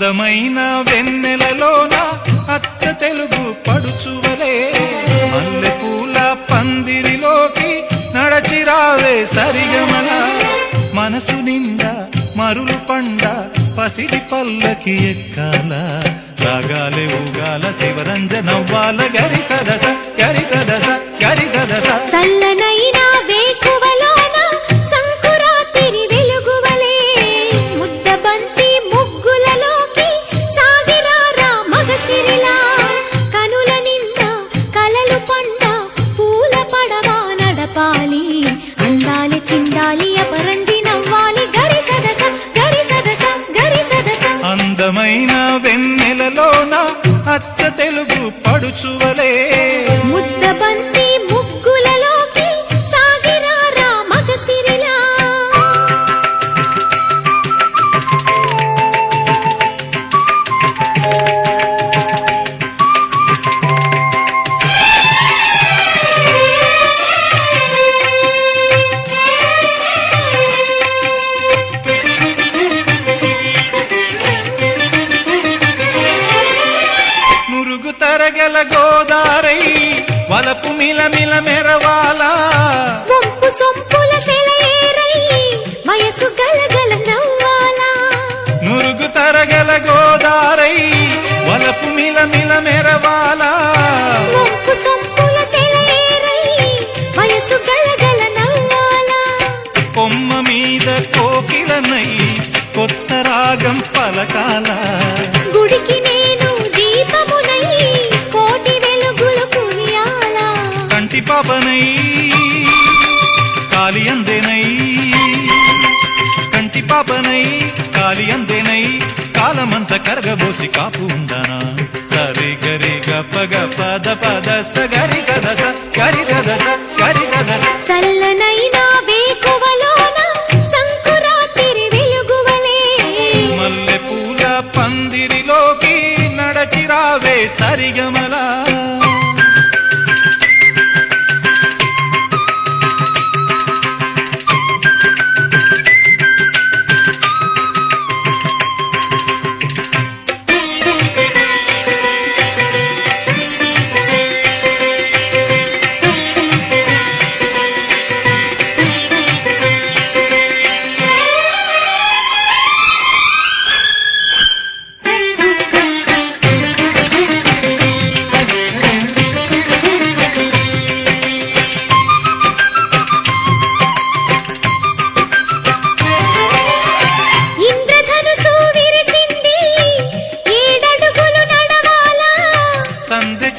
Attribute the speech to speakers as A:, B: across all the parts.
A: అందమైన వెన్నెలలోన అచ్చ తెలుగు పడుచువలే. మల్లెపూల పందిరిలోకి నడచిరావే సరిగమన. మనసు నిండా మరులు పండ పసిడి పల్లకి ఎక్కాల. రాగాలే ఊగాల శివరంజనవ్వాల గరి సదస వెన్నెలలోన అచ్చ తెలుగు పడుచువలే.
B: ముద్దబంతి
A: గోదారై వలపు మిలమిల మెరవాలా.
B: వంపు సొంపుల సెలయేరై వయసు గలగల నవ్వాలా.
A: మురుగు తరగల గోదారై వలపు మిలమిల మెరవాలా.
B: వంపు సొంపుల సెలయేరై వయసు గలగల నవ్వాలా.
A: కొమ్మ మీద కోకిలనై కొత్త రాగం పలకాల. పాపనై కాలి అందెనై కంటి పాపనై కాలి అందెనై కాలమంత కరగబోసి కాపు ఉండనా సరి గరి గప పద పద స గరి గదస గరి గదస గరి గదస
B: చల్లనైనా వేకువలోన సంకురాతిరి వెలుగువలే.
A: మల్లె పూల పందిరిలోకి నడచిరావే సరిగమలా.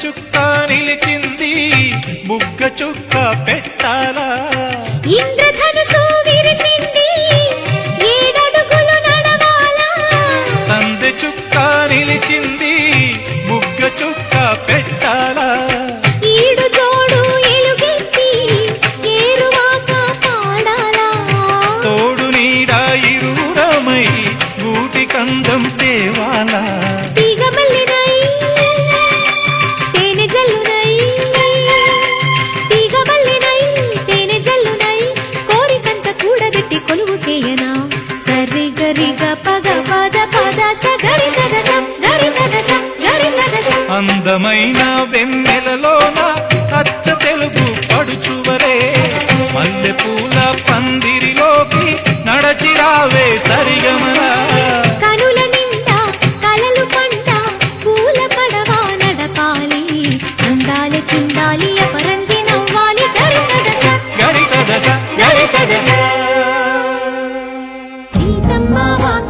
A: చుక్క నిలిచింది బుగ్గ చుక్క పెట్టాలా? ఇంద్ర అందమైన వెన్నెలలోన అచ్చ తెలుగు
B: పడుచువరే. మల్లెపూల పందిరిలోకి నడచిరావే సరిగమరా
A: కనుల నిండా కలలు పంట పూల పడవ నడపాలి. ఉండాలి చిందాలి